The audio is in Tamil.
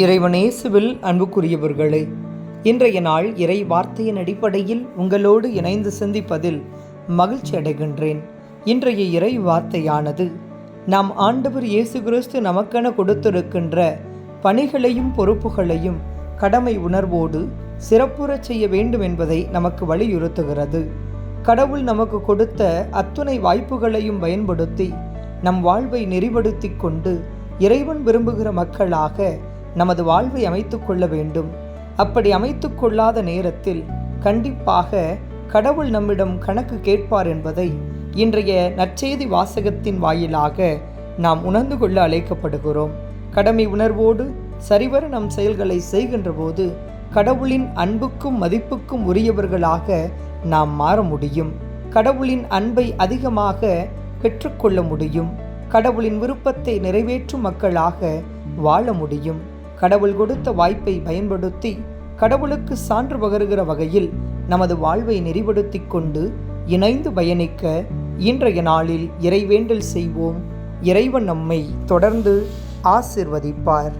இறைவனேசுவில் அன்புக்குரியவர்களே இன்றைய நாள் இறை வார்த்தையின் அடிப்படையில் உங்களோடு இணைந்து சிந்திப்பதில் மகிழ்ச்சி அடைகின்றேன். இன்றைய இறை வார்த்தையானது நாம் ஆண்டவர் இயேசு கிறிஸ்து நமக்கென கொடுத்திருக்கின்ற பணிகளையும் பொறுப்புகளையும் கடமை உணர்வோடு சிறப்புறச் செய்ய வேண்டும் என்பதை நமக்கு வலியுறுத்துகிறது. கடவுள் நமக்கு கொடுத்த அத்துணை வாய்ப்புகளையும் பயன்படுத்தி நம் வாழ்வை நெறிப்படுத்தி கொண்டு இறைவன் விரும்புகிற மக்களாக நமது வாழ்வை அமைத்துக்கொள்ள வேண்டும். அப்படி அமைத்துக்கொள்ளாத நேரத்தில் கண்டிப்பாக கடவுள் நம்மிடம் கணக்கு கேட்பார் என்பதை இன்றைய நற்செய்தி வாசகத்தின் வாயிலாக நாம் உணர்ந்து கொள்ள அழைக்கப்படுகிறோம். கடமை உணர்வோடு சரிவர நம் செயல்களை செய்கின்ற போது கடவுளின் அன்புக்கும் மதிப்புக்கும் உரியவர்களாக நாம் மாற முடியும். கடவுளின் அன்பை அதிகமாக பெற்றுக்கொள்ள முடியும். கடவுளின் விருப்பத்தை நிறைவேற்றும் மக்களாக வாழ முடியும். கடவுள் கொடுத்த வாய்ப்பை பயன்படுத்தி கடவுளுக்கு சான்று பகருகிற வகையில் நமது வாழ்வை நெறிப்படுத்தி கொண்டு இணைந்து பயணிக்க இன்றைய நாளில் இறைவேண்டல் செய்வோம். இறைவன் நம்மை தொடர்ந்து ஆசிர்வதிப்பார்.